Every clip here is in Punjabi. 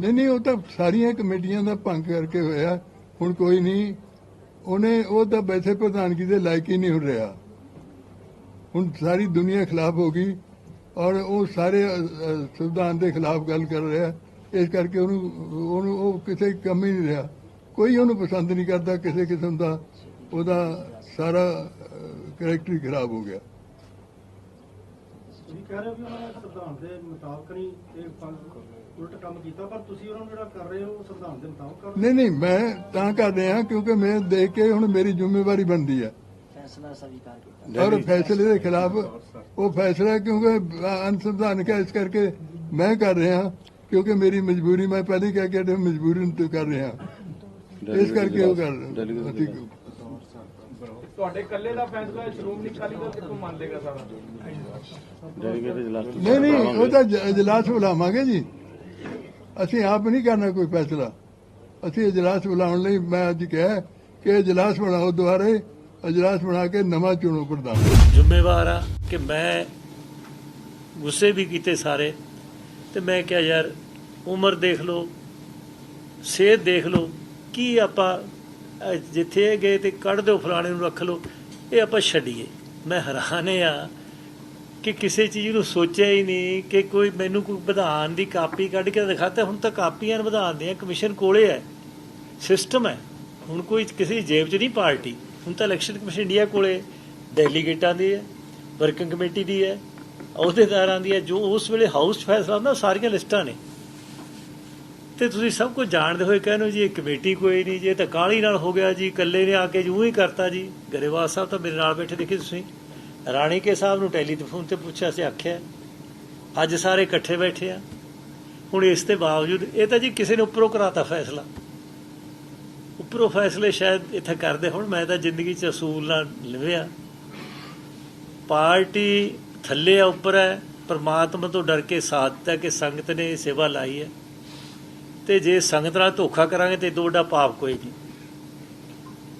ਨਹੀਂ ਨਹੀਂ, ਉਹ ਤਾਂ ਸਾਰੀਆਂ ਕਮੇਟੀਆਂ ਦਾ ਭੰਗ ਕਰਕੇ ਹੋਇਆ। ਹੁਣ ਕੋਈ ਨਹੀਂ। ਉਹਨੇ, ਉਹ ਤਾਂ ਵੈਸੇ ਪ੍ਰਧਾਨਗੀ ਦੇ ਲਾਇਕ ਹੀ ਨਹੀਂ ਹੋ ਰਿਹਾ। ਹੁਣ ਸਾਰੀ ਦੁਨੀਆ ਖਿਲਾਫ ਹੋ ਗਈ ਔਰ ਉਹ ਸਾਰੇ ਸੰਵਿਧਾਨ ਦੇ ਖਿਲਾਫ ਗੱਲ ਕਰ ਰਿਹਾ। ਇਸ ਕਰਕੇ ਉਹਨੂੰ ਉਹਨੂੰ, ਉਹ ਕਿਸੇ ਕੰਮ ਹੀ ਨਹੀਂ ਰਿਹਾ। ਕੋਈ ਉਹਨੂੰ ਪਸੰਦ ਨਹੀਂ ਕਰਦਾ ਕਿਸੇ ਕਿਸਮ ਦਾ। ਉਹਦਾ ਸਾਰਾ ਕਰੈਕਟਰ ਹੀ ਖਰਾਬ ਹੋ ਗਿਆ। ਤੁਸੀਂ ਕਹਿ ਰਹੇ ਹੋ ਕਿ ਉਹਨਾਂ ਨੇ ਸੰਵਿਧਾਨ ਦੇ ਮੁਤਾਬਕ ਨਹੀਂ ਇਹ ਫੰ- ਉਲਟ ਕੰਮ ਕੀਤਾ ਪਰ ਤੁਸੀਂ ਉਹਨਾਂ ਨੂੰ ਜਿਹੜਾ ਕਰ ਰਹੇ ਹੋ ਸੰਵਿਧਾਨ ਦੇ ਮੁਤਾਬਕ ਕਰ ਰਹੇ ਨਹੀਂ ਨਹੀਂ ਮੈਂ ਤਾਂ ਕਰ ਰਿਹਾ ਕਿਉਂਕਿ ਮੈਂ ਦੇਖ ਕੇ ਹੁਣ ਮੇਰੀ ਜ਼ਿੰਮੇਵਾਰੀ ਬਣਦੀ ਹੈ ਫੈਸਲਾ ਸਵੀਕਾਰ ਕੀਤਾ। ਔਰ ਫੈਸਲੇ ਦੇ ਖਿਲਾਫ ਉਹ ਫੈਸਲਾ ਕਿਉਂਕਿ ਅਨਸੰਧਾਨਿਕ ਹੈ ਇਸ ਕਰਕੇ ਮੈਂ ਕਰ ਰਿਹਾ ਕਿਉਂਕਿ ਮੇਰੀ ਮਜਬੂਰੀ ਮੈਂ ਪਹਿਲੇ ਕਹਿ ਕੇ ਮਜਬੂਰੀ ਨੂੰ ਤੇ ਕਰ ਰਿਹਾ ਇਸ ਕਰਕੇ ਉਹ ਕਰ ਤੁਹਾਡੇ ਇਕੱਲੇ ਦਾ ਫੈਸਲਾ ਸ਼੍ਰੋਮਣੀ ਅਕਾਲੀ ਦਲ ਕਿੱਥੋਂ ਮੰਨ ਲੇਗਾ ਸਾਰਾ? ਨਹੀਂ ਨਹੀਂ ਉਹ ਤਾਂ ਇਜਲਾਸ ਬੁਲਾਵਾਂਗੇ ਜੀ। ਅਸੀਂ ਆਪ ਨਹੀਂ ਕਰਨਾ ਕੋਈ ਫੈਸਲਾ। ਅਸੀਂ ਇਜਲਾਸ ਬੁਲਾਉਣ ਲਈ, ਮੈਂ ਅੱਜ ਕਿਹਾ ਕਿ ਇਜਲਾਸ ਬਣਾਓ ਦੁਬਾਰੇ, ਇਜਲਾਸ ਬਣਾ ਕੇ ਨਵਾਂ ਚੁਣੋ ਪ੍ਰਧਾਨ। ਜ਼ਿੰਮੇਵਾਰ ਆ ਕਿ ਮੈਂ ਗੁੱਸੇ ਵੀ ਕੀਤੇ ਸਾਰੇ ਤੇ ਮੈਂ ਕਿਹਾ, ਯਾਰ, ਉਮਰ ਦੇਖ ਲਓ, ਸਿਹਤ ਦੇਖ ਲਓ, ਕੀ ਆਪਾਂ ਜਿੱਥੇ ਗਏ ਤੇ ਕੱਢ ਦਿਓ ਫਲਾਣੇ ਨੂੰ, ਰੱਖ ਲਓ, ਇਹ ਆਪਾਂ ਛੱਡੀਏ। ਮੈਂ ਹੈਰਾਨ ਆ ਕਿ ਕਿਸੇ ਚੀਜ਼ ਨੂੰ ਸੋਚਿਆ ਹੀ ਨਹੀਂ, ਕਿ ਕੋਈ ਮੈਨੂੰ ਕੋਈ ਵਿਧਾਨ ਦੀ ਕਾਪੀ ਕੱਢ ਕੇ ਦਿਖਾਤਾ ਹੁਣ ਤਾਂ ਕਾਪੀਆਂ ਵਿਧਾਨ ਦੀਆਂ ਕਮਿਸ਼ਨ ਕੋਲੇ ਹੈ ਸਿਸਟਮ ਹੈ। ਹੁਣ ਕੋਈ ਕਿਸੇ ਜੇਬ 'ਚ ਨਹੀਂ ਪਾਰਟੀ। ਹੁਣ ਤਾਂ ਇਲੈਕਸ਼ਨ ਕਮਿਸ਼ਨ ਇੰਡੀਆ ਕੋਲੇ ਡੈਲੀਗੇਟਾਂ ਦੀ ਹੈ ਵਰਕਿੰਗ ਕਮੇਟੀ ਦੀ ਹੈ ਅਹੁਦੇਦਾਰਾਂ ਦੀ ਹੈ ਜੋ ਉਸ ਵੇਲੇ ਹਾਊਸ 'ਚ ਫੈਸਲਾ ਹੁੰਦਾ ਉਹ ਸਾਰੀਆਂ ਲਿਸਟਾਂ ਨੇ। ਤੇ ਤੁਸੀਂ ਸਭ ਕੁਝ ਜਾਣਦੇ ਹੋਏ ਕਹਿੰਦੇ ਜੀ, ਇਹ ਕਮੇਟੀ ਕੋਈ ਨਹੀਂ ਜੇ ਤਾਂ ਕਾਲੀ ਨਾਲ ਹੋ ਗਿਆ ਜੀ, ਇਕੱਲੇ ਨੇ ਆ ਕੇ ਜੂ ਹੀ ਕਰਤਾ ਜੀ। ਗਰੇਵਾਲ ਸਾਹਿਬ ਤਾਂ ਮੇਰੇ ਨਾਲ ਬੈਠੇ ਦੇਖੇ ਤੁਸੀਂ। ਰਾਣੀ ਕੇ ਸਾਹਿਬ ਨੂੰ ਟੈਲੀਫੋਨ ਤੇ ਪੁੱਛਿਆ ਸੀ, ਆਖਿਆ, ਅੱਜ ਸਾਰੇ ਇਕੱਠੇ ਬੈਠੇ ਆ। ਹੁਣ ਇਸ ਦੇ ਬਾਵਜੂਦ ਇਹ ਤਾਂ ਜੀ ਕਿਸੇ ਨੇ ਉੱਪਰੋਂ ਕਰਾਤਾ ਫੈਸਲਾ। ਉੱਪਰੋਂ ਫੈਸਲੇ ਸ਼ਾਇਦ ਇੱਥੇ ਕਰਦੇ ਹੁਣ, ਮੈਂ ਤਾਂ ਜ਼ਿੰਦਗੀ 'ਚ ਅਸੂਲ ਨਾਲ ਲਿਵਿਆ ਪਾਰਟੀ ਥੱਲੇ ਆ, ਉੱਪਰ ਹੈ, ਪਰਮਾਤਮਾ ਤੋਂ ਡਰ ਕੇ ਸਾਥ ਦਿੱਤਾ ਕਿ ਸੰਗਤ ਨੇ ਸੇਵਾ ਲਾਈ ਹੈ। ਤੇ ਜੇ ਸੰਗਤ ਨਾਲ ਧੋਖਾ ਕਰਾਂਗੇ ਤੇ ਦੋ ਵੱਡਾ ਪਾਪ ਕੋਈ ਨਹੀਂ।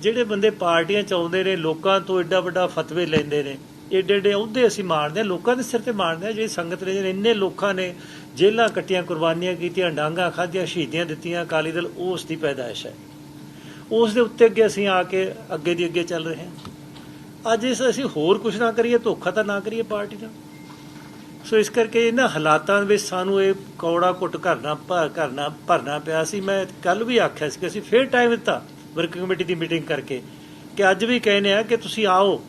ਜਿਹੜੇ ਬੰਦੇ ਪਾਰਟੀਆਂ ਚ ਆਉਂਦੇ ਨੇ, ਲੋਕਾਂ ਤੋਂ ਐਡਾ ਵੱਡਾ ਫਤਵੇ ਲੈਂਦੇ ਨੇ ਏਡੇ ਏਡੇ ਅਹੁਦੇ ਅਸੀਂ ਮਾਣਦੇ ਹਾਂ, ਲੋਕਾਂ ਦੇ ਸਿਰ ਤੇ ਮਾਣਦੇ ਹਾਂ, ਜਿਹੜੀ ਸੰਗਤ ਨੇ ਇੰਨੇ ਲੋਕਾਂ ਨੇ ਜੇਲਾਂ ਕੱਟੀਆਂ, ਕੁਰਬਾਨੀਆਂ ਕੀਤੀਆਂ, ਡਾਂਗਾ ਖਾਧੀਆਂ, ਸ਼ਹੀਦੀਆਂ ਦਿੱਤੀਆਂ, ਅਕਾਲੀ ਦਲ ਉਸ ਦੀ ਪੈਦਾਇਸ਼ ਹੈ। ਉਸ ਦੇ ਉੱਤੇ ਅੱਗੇ ਅਸੀਂ ਆ ਕੇ ਅੱਗੇ ਦੀ ਅੱਗੇ ਚੱਲ ਰਹੇ ਹਾਂ। ਅੱਜ ਇਸ ਅਸੀਂ ਹੋਰ ਕੁਝ ਨਾ ਕਰੀਏ, ਧੋਖਾ ਤਾਂ ਨਾ ਕਰੀਏ ਪਾਰਟੀ ਦਾ। ਸੋ ਇਸ ਕਰਕੇ ਇਹਨਾਂ ਹਾਲਾਤਾਂ ਵਿੱਚ ਸਾਨੂੰ ਇਹ ਕੌੜਾ ਘੁੱਟ ਕਰਨਾ ਭਰ ਕਰਨਾ, ਭਰਨਾ ਪਿਆ ਸੀ। ਮੈਂ ਕੱਲ ਵੀ ਆਖਿਆ ਸੀ ਕਿ ਅਸੀਂ ਫੇਰ ਟਾਈਮ ਦਿੱਤਾ ਵਰਕਿੰਗ ਕਮੇਟੀ ਦੀ ਮੀਟਿੰਗ ਕਰਕੇ ਕਿ ਅੱਜ ਵੀ ਕਹਿੰਦੇ ਆ ਕਿ ਤੁਸੀਂ ਆਓ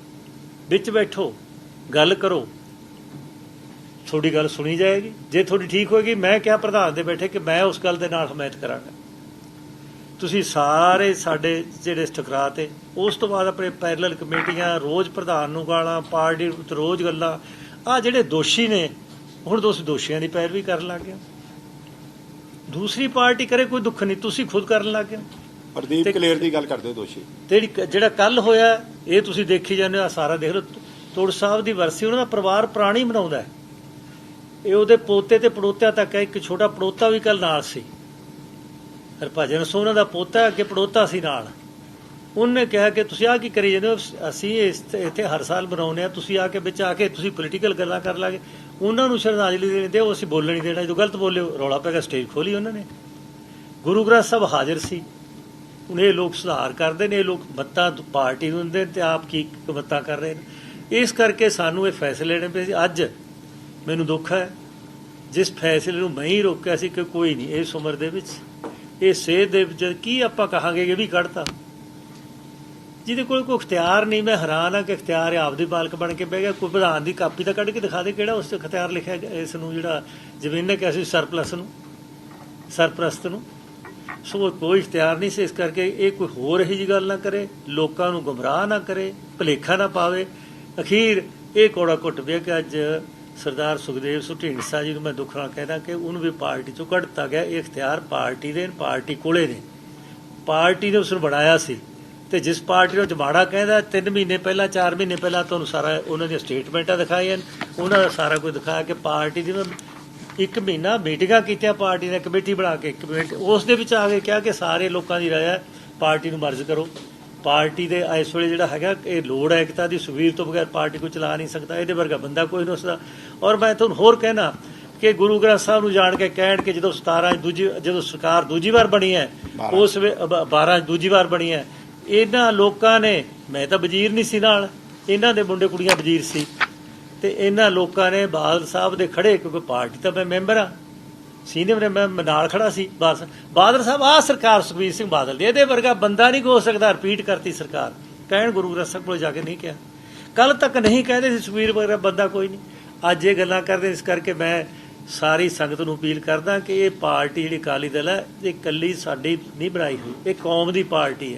ਵਿੱਚ ਬੈਠੋ ਗੱਲ ਕਰੋ ਤੁਹਾਡੀ ਗੱਲ ਸੁਣੀ ਜਾਏਗੀ ਜੇ ਤੁਹਾਡੀ ਠੀਕ ਹੋਏਗੀ ਮੈਂ ਕਿਹਾ ਪ੍ਰਧਾਨ ਦੇ ਬੈਠੇ ਕਿ ਮੈਂ ਉਸ ਗੱਲ ਦੇ ਨਾਲ ਹਮਾਇਤ ਕਰਾਂਗਾ ਤੁਸੀਂ ਸਾਰੇ ਸਾਡੇ ਜਿਹੜੇ ਟਕਰਾ ਤੇ ਉਸ ਤੋਂ ਬਾਅਦ ਆਪਣੇ ਪੈਰਲਲ ਕਮੇਟੀਆਂ ਰੋਜ਼ ਪ੍ਰਧਾਨ ਨੂੰ ਗਾਲਾਂ ਪਾਰਟੀ ਨੂੰ ਰੋਜ਼ ਗੱਲਾਂ ਆ ਜਿਹੜੇ ਦੋਸ਼ੀ ਨੇ ਹੁਣ ਤੁਸੀਂ ਦੋਸ਼ੀਆਂ ਦੀ ਪੈਰਵੀ ਕਰਨ ਲੱਗ ਗਏ। ਦੂਸਰੀ ਪਾਰਟੀ ਕਰੇ ਕੋਈ ਦੁੱਖ ਨਹੀਂ ਤੁਸੀਂ ਖੁਦ ਕਰਨ ਲੱਗ ਗਏ। ਪ੍ਰਦੀਪ ਕਲੇਰ ਦੀ ਗੱਲ ਕਰਦੇ ਹੋ ਦੋਸ਼ੀ ਤੇ ਜਿਹੜੀ ਜਿਹੜਾ ਕੱਲ ਹੋਇਆ ਇਹ ਤੁਸੀਂ ਦੇਖੀ ਜਾਂਦੇ ਹੋ ਸਾਰਾ ਦੇਖ ਲਓ। ਤੋੜ ਸਾਹਿਬ ਦੀ ਵਰਸੀ, ਉਹਨਾਂ ਦਾ ਪਰਿਵਾਰ ਪ੍ਰਾਣੀ ਮਨਾਉਂਦਾ ਹੈ। ਇਹ ਉਹਦੇ ਪੋਤੇ ਤੇ ਪੜੋਤਿਆਂ ਤੱਕ ਹੈ, ਇੱਕ ਛੋਟਾ ਪੜੋਤਾ ਵੀ ਕੱਲ ਨਾਲ ਸੀ। ਹਰਭਜਨ ਸੋਨਾ ਦਾ ਪੋਤਾ ਅੱਗੇ ਪੜੋਤਾ ਸੀ ਨਾਲ। ਉਹਨੇ ਕਿਹਾ ਕਿ ਤੁਸੀਂ ਆ ਕੀ ਕਰੀ ਜਾਂਦੇ ਹੋ? ਅਸੀਂ ਇੱਥੇ ਹਰ ਸਾਲ ਬਣਾਉਂਦੇ ਆ ਤੁਸੀਂ ਆ ਕੇ ਵਿੱਚ ਆ ਕੇ ਤੁਸੀਂ ਪੋਲੀਟੀਕਲ ਗੱਲਾਂ ਕਰ ਲਾਗੇ। ਉਹਨਾਂ ਨੂੰ ਸ਼ਰਧਾਂਜਲੀ ਦੇਣ ਦਿਓ ਅਸੀਂ ਬੋਲਣ ਨਹੀਂ ਦੇਣਾ। ਜਦੋਂ ਗਲਤ ਬੋਲਿਓ, ਰੌਲਾ ਪੈ ਗਿਆ ਸਟੇਜ ਖੋਲੀ ਉਹਨਾਂ ਨੇ। ਗੁਰੂ ਗ੍ਰੰਥ ਸਾਹਿਬ ਹਾਜ਼ਰ ਸੀ। ਹੁਣ ਇਹ ਲੋਕ ਸੁਧਾਰ ਕਰਦੇ ਨੇ, ਇਹ ਲੋਕ ਬੱਤਾ ਪਾਰਟੀ ਨੂੰ ਦਿੰਦੇ ਨੇ ਤੇ ਆਪ ਕੀ ਬੱਤਾ ਕਰ ਰਹੇ ਨੇ। ਇਸ ਕਰਕੇ ਸਾਨੂੰ ਇਹ ਫੈਸਲੇ ਲੈਣੇ ਪਏ ਸੀ। ਅੱਜ ਮੈਨੂੰ ਦੁੱਖ ਹੈ, ਜਿਸ ਫੈਸਲੇ ਨੂੰ ਮੈਂ ਹੀ ਰੋਕਿਆ ਸੀ ਕਿ ਕੋਈ ਨਹੀਂ, ਇਸ ਉਮਰ ਦੇ ਵਿੱਚ ਇਹ ਸੇਧ ਦੇ ਵਿੱਚ ਕੀ ਆਪਾਂ ਕਹਾਂਗੇ ਕਿ ਇਹ ਵੀ ਕੱਢਤਾ। ਜਿਹਦੇ ਕੋਲ ਕੋਈ ਇਖਤਿਆਰ ਨਹੀਂ, ਮੈਂ ਹੈਰਾਨ ਆ ਕਿ ਇਖਤਿਆਰ ਆਪਦੇ ਬਾਲਕ ਬਣ ਕੇ ਬਹਿ ਗਿਆ। ਕੋਈ ਪ੍ਰਧਾਨ ਦੀ ਕਾਪੀ ਤਾਂ ਕੱਢ ਕੇ ਦਿਖਾ ਦੇ ਕਿਹੜਾ ਉਸ ਤੇ ਇਖਤਿਆਰ ਲਿਖਿਆ ਗਿਆ, ਇਸ ਨੂੰ ਜਿਹੜਾ ਜਿਵੇਂ ਇਹਨੇ ਕਿਹਾ ਸੀ ਸਰਪਲਸ ਨੂੰ, ਸਰਪ੍ਰਸਤ ਨੂੰ। ਸੋ ਕੋਈ ਇਖਤਿਆਰ ਨਹੀਂ ਸੀ ਇਸ ਕਰਕੇ ਇਹ ਕੋਈ ਹੋਰ ਇਹੀ ਜੀ ਗੱਲ ਨਾ ਕਰੇ, ਲੋਕਾਂ ਨੂੰ ਗੁੰਮਰਾਹ ਨਾ ਕਰੇ, ਭਲੇਖਾ ਨਾ ਪਾਵੇ। ਅਖੀਰ ਇਹ ਕੋੜਾ ਘੁੱਟ ਪਿਆ ਕਿ ਅੱਜ ਸਰਦਾਰ ਸੁਖਦੇਵ ਸਿੰਘ ਢੀਂਡਸਾ ਜੀ ਨੂੰ ਮੈਂ ਦੁੱਖ ਨਾਲ ਕਹਿੰਦਾ ਕਿ ਉਹਨੂੰ ਵੀ ਪਾਰਟੀ ਚੋਂ ਕੱਢਤਾ ਗਿਆ। ਇਹ ਇਖਤਿਆਰ ਪਾਰਟੀ ਦੇ ਪਾਰਟੀ ਕੋਲੇ ਨੇ। ਪਾਰਟੀ ਨੇ ਉਸ ਨੂੰ ਬਣਾਇਆ ਸੀ ਤੇ ਜਿਸ ਪਾਰਟੀ ਨੂੰ ਜਮਾੜਾ ਕਹਿੰਦਾ 3 ਮਹੀਨੇ ਪਹਿਲਾਂ 4 ਮਹੀਨੇ ਪਹਿਲਾਂ ਤੁਹਾਨੂੰ ਸਾਰਾ ਉਹਨਾਂ ਦੀਆਂ ਸਟੇਟਮੈਂਟਾਂ ਦਿਖਾਈਆਂ ਉਹਨਾਂ ਦਾ ਸਾਰਾ ਕੁਝ ਦਿਖਾਇਆ ਕਿ ਪਾਰਟੀ ਦੀ ਉਹਨਾਂ ਇੱਕ ਮਹੀਨਾ ਮੀਟਿੰਗਾਂ ਕੀਤੀਆਂ ਪਾਰਟੀ ਨੇ ਕਮੇਟੀ ਬਣਾ ਕੇ ਇੱਕ ਮਿੰਟ ਉਸ ਦੇ ਵਿੱਚ ਆ ਕੇ ਕਿਹਾ ਕਿ ਸਾਰੇ ਲੋਕਾਂ ਦੀ ਰਾਏ ਹੈ ਪਾਰਟੀ ਨੂੰ ਮਰਜ਼ ਕਰੋ। ਪਾਰਟੀ ਦੇ ਇਸ ਵੇਲੇ ਜਿਹੜਾ ਹੈਗਾ ਇਹ ਲੋੜ ਹੈ ਇਕਤਾ ਦੀ ਸੁਵੀਰ ਤੋਂ ਬਗੈਰ ਪਾਰਟੀ ਕੋਈ ਚਲਾ ਨਹੀਂ ਸਕਦਾ ਇਹਦੇ ਵਰਗਾ ਬੰਦਾ ਕੋਈ ਨਹੀਂ ਉਸਦਾ ਔਰ ਮੈਂ ਤੁਹਾਨੂੰ ਹੋਰ ਕਹਿਣਾ ਕਿ ਗੁਰੂ ਗ੍ਰੰਥ ਸਾਹਿਬ ਨੂੰ ਜਾਣ ਕੇ ਕਹਿਣ ਕਿ ਜਦੋਂ 17 'ਚ ਦੂਜੀ ਜਦੋਂ ਸਰਕਾਰ ਦੂਜੀ ਵਾਰ ਬਣੀ ਹੈ ਉਸ ਵੇ 12 'ਚ ਦੂਜੀ ਵਾਰ ਬਣੀ ਹੈ ਇਹਨਾਂ ਲੋਕਾਂ ਨੇ ਮੈਂ ਤਾਂ ਵਜ਼ੀਰ ਨਹੀਂ ਸੀ ਨਾਲ ਇਹਨਾਂ ਦੇ ਮੁੰਡੇ ਕੁੜੀਆਂ ਵਜ਼ੀਰ ਸੀ। ਤੇ ਇਹਨਾਂ ਲੋਕਾਂ ਨੇ ਬਾਦਲ ਸਾਹਿਬ ਦੇ ਖੜੇ ਕਿਉਂਕਿ ਪਾਰਟੀ ਤਾਂ ਮੈਂ ਮੈਂਬਰ ਆ। ਸੀਨੀਅਰ ਨੇ ਮੈਂ ਨਾਲ ਖੜਾ ਸੀ, ਬਸ। ਬਾਦਲ ਸਾਹਿਬ ਆ ਸਰਕਾਰ ਸੁਖਬੀਰ ਸਿੰਘ ਬਾਦਲ ਦੀ, ਇਹਦੇ ਵਰਗਾ ਬੰਦਾ ਨਹੀਂ ਹੋ ਸਕਦਾ ਰਿਪੀਟ ਕਰਤੀ ਸਰਕਾਰ। ਕਹਿਣ ਗੁਰੂ ਗ੍ਰੰਥ ਸਾਹਿਬ ਕੋਲ ਜਾ ਕੇ ਨਹੀਂ ਕਿਹਾ। ਕੱਲ ਤੱਕ ਨਹੀਂ ਕਹਿੰਦੇ ਸੀ ਸੁਖਬੀਰ ਵਰਗਾ ਬੰਦਾ ਕੋਈ ਨਹੀਂ। ਅੱਜ ਇਹ ਗੱਲਾਂ ਕਰਦੇ ਇਸ ਕਰਕੇ ਮੈਂ ਸਾਰੀ ਸੰਗਤ ਨੂੰ ਅਪੀਲ ਕਰਦਾ ਕਿ ਇਹ ਪਾਰਟੀ ਜਿਹੜੀ ਅਕਾਲੀ ਦਲ ਹੈ, ਇਹ ਇਕੱਲੀ ਸਾਡੀ ਨਹੀਂ ਬਣਾਈ ਹੋਈ, ਇਹ ਕੌਮ ਦੀ ਪਾਰਟੀ ਹੈ।